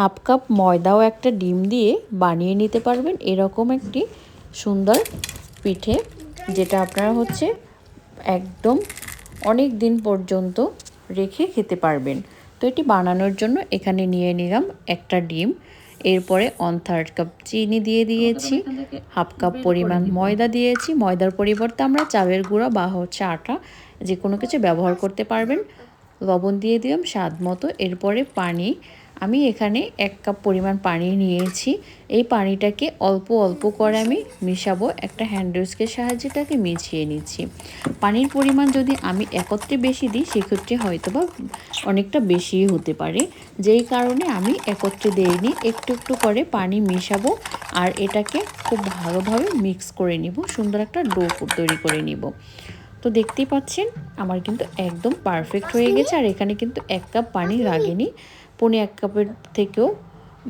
Half cup ময়দাও একটা ডিম দিয়ে বানিয়ে নিতে পারবেন এরকম একটি সুন্দর পিঠে, যেটা আপনারা হচ্ছে একদম অনেক দিন পর্যন্ত রেখে খেতে পারবেন। তো এটি বানানোর জন্য এখানে নিয়ে নিলাম একটা ডিম। এরপরে অন থার্ড কাপ চিনি দিয়ে দিয়েছি, হাফ কাপ পরিমাণ ময়দা দিয়েছি। ময়দার পরিবর্তে আমরা চালের গুঁড়া বা হচ্ছে আটা যে কোনো কিছু ব্যবহার করতে পারবেন। লবণ দিয়ে দিলাম স্বাদ মতো। এরপরে পানি আমি এখানে এক কাপ পরিমাণ পানি নিয়েছি। এই পানিটাকে অল্প অল্প করে আমি মিশাবো। একটা হ্যান্ড উইস্কের সাহায্যে তাকে মিশিয়ে নিচ্ছি। পানির পরিমাণ যদি আমি একত্রে বেশি দিই, সেক্ষেত্রে হয়তো বা অনেকটা বেশি হতে পারে। যেই কারণে আমি একত্রে দিইনি, একটু একটু করে পানি মিশাবো আর এটাকে খুব ভালোভাবে মিক্স করে নিব। সুন্দর একটা ডো তৈরি করে নিব। তো দেখতেই পাচ্ছেন, আমার কিন্তু একদম পারফেক্ট হয়ে গেছে। আর এখানে কিন্তু এক কাপ পানি লাগেনি। পনে এক কাপের থেকেও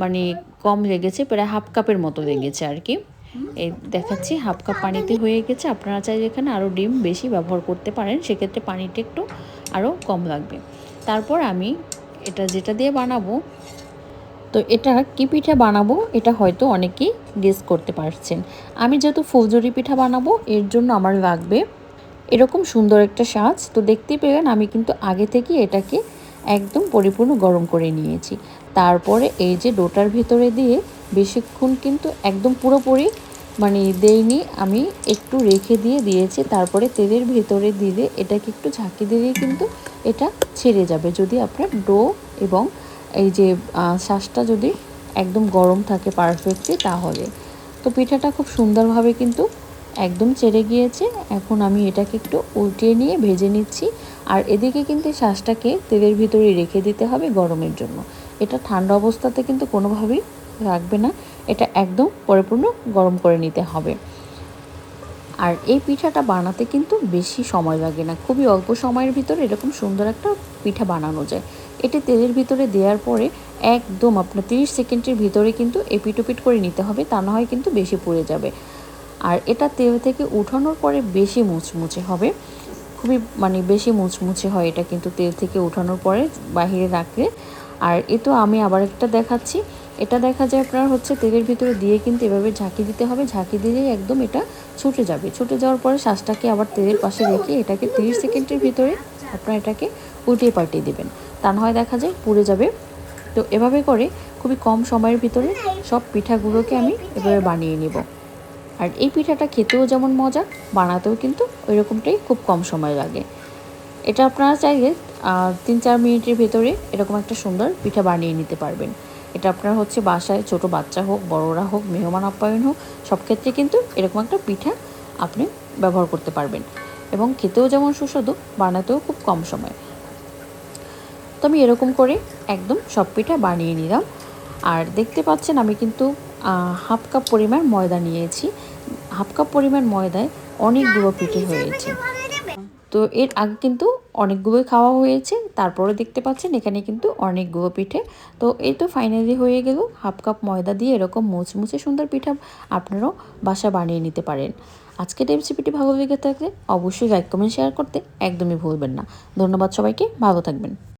মানে কম লেগেছে, প্রায় হাফ কাপের মতো লেগেছে আর কি। এই দেখাচ্ছি, হাফ কাপ পানিতে হয়ে গেছে। আপনারা চাইলে এখানে আরও ডিম বেশি ব্যবহার করতে পারেন, সেক্ষেত্রে পানিটা একটু আরও কম লাগবে। তারপর আমি এটা যেটা দিয়ে বানাবো, তো এটা কি পিঠা বানাবো, এটা হয়তো অনেকেই গেস করতে পারছেন। আমি যেহেতু ফুলজুরি পিঠা বানাবো, এর জন্য আমার লাগবে এরকম সুন্দর একটা সাজ। তো দেখতেই পেলেন, আমি কিন্তু আগে থেকে এটাকে একদম পরিপূর্ণ গরম করে নিয়েছি। তারপরে এই যে ডোটার ভিতরে দিয়ে বেশিক্ষণ কিন্তু একদম পুরোপুরি মানে দেইনি, আমি একটু রেখে দিয়ে দিয়েছি। তারপরে তেলের ভেতরে দিলে এটাকে একটু ঝাঁকি দিলেই কিন্তু এটা ছেড়ে যাবে। যদি আপনার ডো এবং এই যে শ্বাসটা যদি একদম গরম থাকে পারফেক্টলি তাহলে। তো পিঠাটা খুব সুন্দরভাবে কিন্তু একদম চেড়ে গিয়েছে। এখন আমি এটাকে একটু উল্টিয়ে নিয়ে ভেজে নিচ্ছি। আর এদিকে কিন্তু শ্বাসটাকে তেলের ভিতরে রেখে দিতে হবে গরমের জন্য। এটা ঠান্ডা অবস্থাতে কিন্তু কোনোভাবেই রাখবে না। এটা একদম পরিপূর্ণ গরম করে নিতে হবে। আর এই পিঠাটা বানাতে কিন্তু বেশি সময় লাগে না। খুবই অল্প সময়ের ভিতরে এরকম সুন্দর একটা পিঠা বানানো যায়। এটা তেলের ভিতরে দেওয়ার পরে একদম আপনার তিরিশ সেকেন্ডের ভিতরে কিন্তু এপিটোপিট করে নিতে হবে। তা না হয় কিন্তু বেশি পড়ে যাবে। আর এটা তেল থেকে উঠানোর পরে বেশি মুচমুচে হবে। খুবই মানে বেশি মুচমুচে হয় এটা কিন্তু তেল থেকে উঠানোর পরে বাহিরে রাখলে। আর এ তো আমি আবার একটা দেখাচ্ছি। এটা দেখা যায় আপনার হচ্ছে তেলের ভিতরে দিয়ে কিন্তু এভাবে ঝাঁকি দিতে হবে। ঝাঁকি দিলেই একদম এটা ছুটে যাবে। ছুটে যাওয়ার পরে শ্বাসটাকে আবার তেলের পাশে রেখে এটাকে তিরিশ সেকেন্ডের ভিতরে আপনার এটাকে উল্টিয়ে পাল্টিয়ে দেবেন। তা না হয় দেখা যায় পুড়ে যাবে। তো এভাবে করে খুবই কম সময়ের ভিতরে সব পিঠাগুলোকে আমি এভাবে বানিয়ে নেব। আর এই পিঠাটা খেতেও যেমন মজা, বানাতেও কিন্তু ওই রকমটাই খুব কম সময় লাগে। এটা আপনারা চাইলে তিন চার মিনিটের ভেতরে এরকম একটা সুন্দর পিঠা বানিয়ে নিতে পারবেন। এটা আপনার হচ্ছে বাসায় ছোট বাচ্চা হোক, বড়রা হোক, মেহমান আপ্যায়ন হোক, সব ক্ষেত্রে কিন্তু এরকম একটা পিঠা আপনি ব্যবহার করতে পারবেন। এবং খেতেও যেমন সুস্বাদু, বানাতেও খুব কম সময়। তো আমি এরকম করে একদম সব পিঠা বানিয়ে নিলাম। আর দেখতে পাচ্ছেন আমি কিন্তু হাফ কাপ পরিমাণ ময়দা নিয়েছি। হাফ কাপ পরিমাণ ময়দায় অনেকগুলো পিঠে হয়েছে। তো এর আগে কিন্তু অনেকগুলোই খাওয়া হয়েছে তারপরে দেখতে পাচ্ছেন এখানে কিন্তু অনেকগুলো পিঠে। তো এই তো ফাইনালি হয়ে গেল হাফ কাপ ময়দা দিয়ে এরকম মুচমুচে সুন্দর পিঠা আপনারাও বাসা বানিয়ে নিতে পারেন। আজকের রেসিপিটি ভালো লেগে থাকলে অবশ্যই লাইক কমেন্ট শেয়ার করতে একদমই ভুলবেন না। ধন্যবাদ সবাইকে ভালো থাকবেন।